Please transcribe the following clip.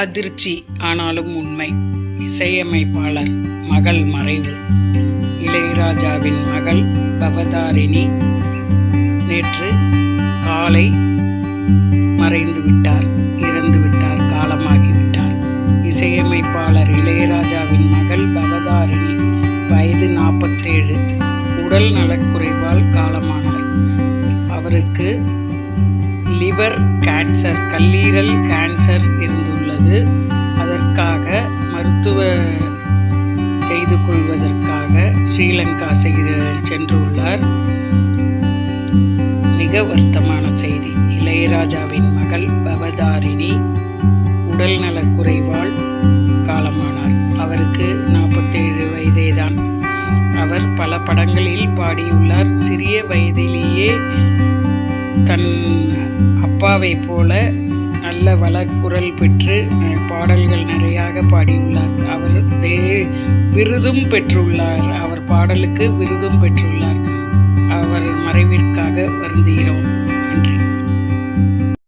அதிர்ச்சி ஆனாலும் உண்மை. இசையமைப்பாளர் மகள் மறைவு. இளையராஜாவின் மகள் பவதாரிணி நேற்று காலை மறைந்து விட்டார் இறந்து விட்டார் காலமாகிவிட்டார் இசையமைப்பாளர் இளையராஜாவின் மகள் பவதாரிணி வயது நாற்பத்தேழு. உடல் நலக்குறைவால் காலமானார் அவருக்கு லிவர் கேன்சர் கல்லீரல் கேன்சர் இருந்துள்ளது அதற்காக மருத்துவ செய்து கொள்வதற்காக ஸ்ரீலங்கா செய்து சென்றுள்ளார். மிக வருத்தமான செய்தி. இளையராஜாவின் மகள் பவதாரிணி உடல் நலக்குறைவால் காலமானார். அவருக்கு நாற்பத்தேழு வயதேதான். அவர் பல படங்களில் பாடியுள்ளார். சிறிய வயதிலேயே தன் அப்பாவை போல நல்ல வளக்குரல் பெற்று பாடல்கள் நிறையாக பாடியுள்ளார். அவர் தே- விருதும் பெற்றுள்ளார். அவர் பாடலுக்கு விருதும் பெற்றுள்ளார்.